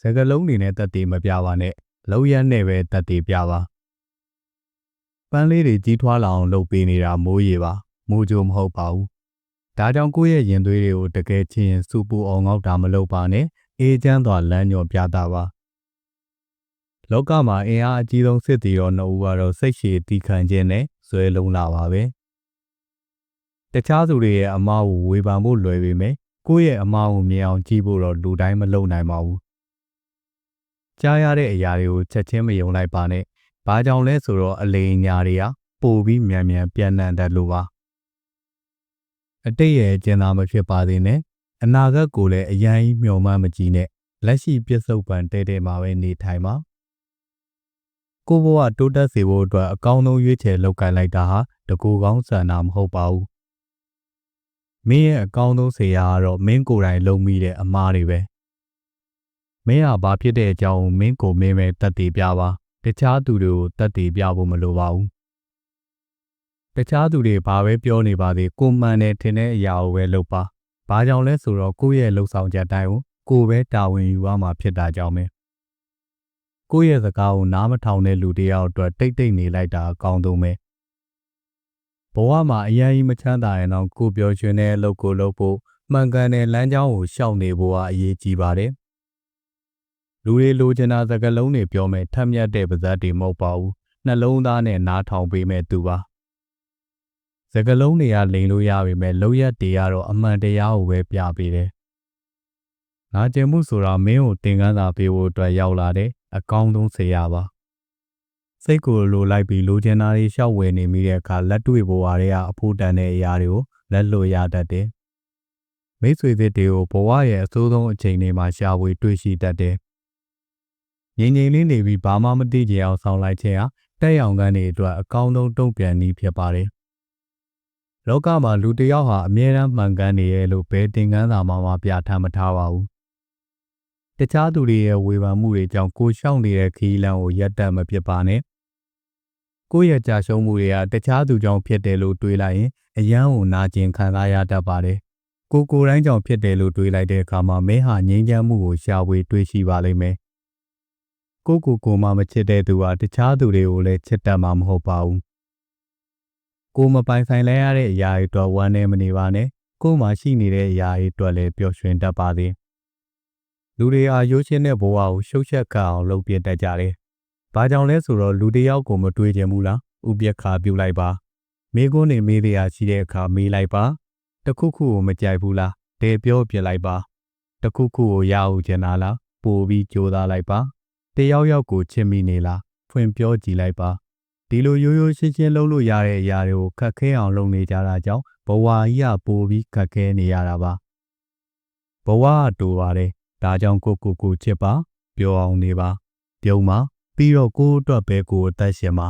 စကလုံးတွေနဲ့တက်တည်မပြပါနဲ့လောက်ရနဲ့ပဲတက်တည်ပြပါပန်းလေးတွေကြီးထွားလာအောင်လုပ်ပေးနေတာမိုးရေပါမိုးကြိုမဟုတ်ပါဘူးဒါကြောင့်ကိုယ့်ရဲ့ရင်သွေးတွေကိုတကယ်ချင်းရင်စူပူအောင်ငေါက်တာမလုပ်ပါနဲ့အေးချမ်းစွာလမ်းညွှန်ပြတာပါလောကမှာအင်အားအကြီးဆုံးစစ်တီတော်နှစ်ဦးကတော့စိတ်ရှည်တီခံခြင်းနဲ့ဇွဲလုံးလာပါပဲတခြားသူတွေရဲ့အမားကိုဝေဖန်ဖို့လွယ်ပေမဲ့ကိုယ့်ရဲ့အမားကိုမြင်အောင်ကြည့်ဖို့တော့လူတိုင်းမလုပ်နိုင်ပါဘူး ကြားရတဲ့အရာတွေကိုချက်ချင်းမယုံလိုက်ပါနဲ့ဘာကြောင့်လဲဆိုတော့အလိမ်ညာတွေကပိုပြီးမြန်မြန်ပြန်နှံ့တတ်လို့ပါအတိတ်ရဲ့ကျင်သာမဖြစ်ပါသေးနဲ့အနာဂတ်ကိုလည်းအရင်မျှော်မှန်းမကြည့်နဲ့လက်ရှိပြစ္ဆုတ်ပံတဲတဲမှာပဲနေထိုင်ပါကိုဘဝတိုးတက်စေဖို့အတွက်အကောင်းဆုံးရွေးချယ်လုပ်ကိုင်လိုက်တာဟာတကူကောင်းဆန္ဒမဟုတ်ပါဘူးမင်းရဲ့အကောင်းဆုံးဆရာကတော့မင်းကိုယ်တိုင်လုပ်မိတဲ့အမားတွေပဲ မင်းဟာဘာဖြစ်တဲ့အကြောင်းကိုမင်းကိုမင်းပဲတတ်တည်ပြပါတခြားသူတွေကိုတတ်တည်ပြဖို့မလိုပါဘူးတခြားသူတွေဘာပဲပြောနေပါသေးကိုမှန်တယ်ထင်တဲ့အရာကိုပဲလုပ်ပါဘာကြောင့်လဲဆိုတော့ကိုယ့်ရဲ့လှုပ်ဆောင်ချက်တိုင်းကိုကိုယ်ပဲတာဝန်ယူရမှာဖြစ်တာကြောင့်ပဲကိုယ့်ရဲ့စကားကိုနားမထောင်တဲ့လူတယောက်အတွက်တိတ်တိတ်နေလိုက်တာအကောင်းဆုံးပဲဘဝမှာအရင်ကြီးမချမ်းသာရင်တော့ကိုပြောရွှင်တဲ့အလုပ်ကိုလုပ်ဖို့မှန်ကန်တဲ့လမ်းကြောင်းကိုရှောက်နေဖို့ဟာအရေးကြီးပါတယ် လူတွေလိုချင်တာစကားလုံးတွေပြောမယ်ထက်မြက်တဲ့ပါဇက်တွေမဟုတ်ပါဘူးနှလုံးသားနဲ့နားထောင်ပေးမဲ့သူပါစကလုံးတွေကလိန်လို့ရပေမဲ့လောက်ရက်တွေကတော့အမှန်တရားကိုပဲပြပေးတယ်။နာကျင်မှုဆိုတာမင်းကိုသင်ခန်းစာပေးဖို့အတွက်ရောက်လာတဲ့အကောင်းဆုံးဆရာပါ။စိတ်ကိုလိုလိုက်ပြီးလိုချင်တာတွေရှောက်ဝယ်နေမိတဲ့အခါလက်တွေ့ဘဝတွေကအဖို့တန်တဲ့အရာတွေကိုလက်လွတ်ရတတ်တယ်။မိတ်ဆွေသစ်တွေကိုဘဝရဲ့အဆိုးဆုံးအချိန်တွေမှာရှာဖွေတွေ့ရှိတတ်တယ်။ ငြိမ်ငြိမ်လေးနေပြီးဘာမှမသိကြအောင်ဆောင်လိုက်ခြင်းဟာတက်ရောင်ကန်းတွေအတွက်အကောင်းဆုံးတုံ့ပြန်နည်းဖြစ်ပါတယ်။လောကမှာလူတစ်ယောက်ဟာအမြဲတမ်းမှန်ကန်နေရဲ့လို့ဘယ်သင်ခန်းစာမှမပြဋ္ဌာန်းမထားပါဘူး။တခြားသူတွေရဲ့ဝေဖန်မှုတွေကြောင့်ကိုရှောင်နေတဲ့ခီးလန်းကိုရက်တက်မဖြစ်ပါနဲ့။ကိုယ့်ရဲ့ကြာရှုံးမှုတွေကတခြားသူကြောင့်ဖြစ်တယ်လို့တွေးလိုက်ရင်အယမ်းကိုနာကျင်ခံစားရတတ်ပါတယ်။ကိုကိုယ်တိုင်းကြောင့်ဖြစ်တယ်လို့တွေးလိုက်တဲ့အခါမှာမင်းဟာငြိမ်းချမ်းမှုကိုရှာဖွေတွေးရှိပါလိမ့်မယ်။ ကိုကိုကိုမှမချစ်တဲ့သူဟာတခြားသူတွေကိုလည်းချစ်တတ်မှာမဟုတ်ပါဘူးကိုမပိုင်ဆိုင်လဲရတဲ့အရာတွေအတွက်ဝမ်းနေမနေပါနဲ့ကိုမှရှိနေတဲ့အရာတွေအတွက်လည်းပျော်ရွှင်တတ်ပါသေးလူတွေအားရိုးရှင်းတဲ့ဘဝကိုရှုပ်ရှက်ခတ်အောင်လုပ်ပြတတ်ကြတယ်။ဘာကြောင့်လဲဆိုတော့လူတစ်ယောက်ကိုမတွေးကြဘူးလား။ဥပက္ခပြုလိုက်ပါ။မိကုန်းနေမေးတရားရှိတဲ့အခါမေးလိုက်ပါ။တခုခုကိုမကြိုက်ဘူးလား။တဲပြောပြလိုက်ပါ။တခုခုကိုရအောင်ချင်တာလား။ပို့ပြီးကြိုးစားလိုက်ပါ။တ ယောက်ယောက်ကိုချစ်မိနေလား။ဖွင့်ပြောကြည့်လိုက်ပါ။ဒီလိုရိုးရိုးရှင်းရှင်းလုပ်လို့ရတဲ့အရာတွေကိုခက်ခဲအောင်လုပ်နေကြတာကြောင့်ဘဝကြီးကပိုပြီးခက်ခဲနေရတာပါဘဝကတူပါတယ်ဒါကြောင့်ကိုကိုကိုချစ်ပါပျော်အောင်နေပါပြုံးပါပြီးတော့ကိုယ့်အတွက်ပဲကိုယ်အသက်ရှင်ပါ